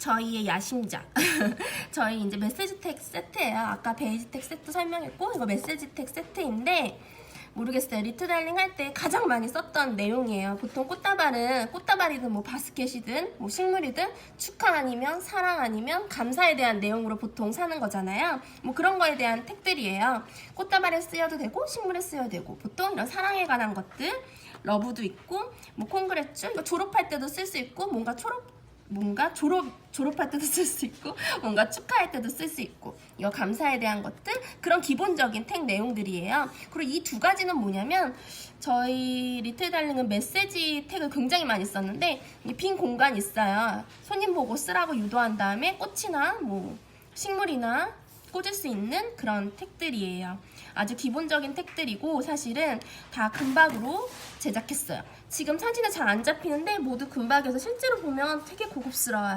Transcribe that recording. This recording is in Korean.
저희의 야심작. 저희 이제 메시지텍 세트예요. 아까 베이지텍 세트 설명했고 이거 메시지텍 세트인데 모르겠어요. 리트달링 할 때 가장 많이 썼던 내용이에요. 보통 꽃다발은 꽃다발이든 뭐 바스켓이든 뭐 식물이든 축하 아니면 사랑 아니면 감사에 대한 내용으로 보통 사는 거잖아요. 뭐 그런 거에 대한 택들이에요. 꽃다발에 쓰여도 되고 식물에 쓰여도 되고 보통 이런 사랑에 관한 것들 러브도 있고 뭐 콩그레츠 이거 졸업할 때도 쓸 수 있고 뭔가 졸업 뭔가 졸업 졸업할 때도 쓸 수 있고 뭔가 축하할 때도 쓸 수 있고 이거 감사에 대한 것들 그런 기본적인 택 내용들이에요. 그리고 이 두 가지는 뭐냐면 저희 리틀 달링은 메시지 택을 굉장히 많이 썼는데 이빈 공간 있어요. 손님 보고 쓰라고 유도한 다음에 꽃이나 뭐 식물이나 꽂을 수 있는 그런 택들이에요. 아주 기본적인 택들이고 사실은 다 금박으로 제작했어요. 지금 사진에 잘 안 잡히는데 모두 금박이어서 실제로 보면 되게 고급스러워요.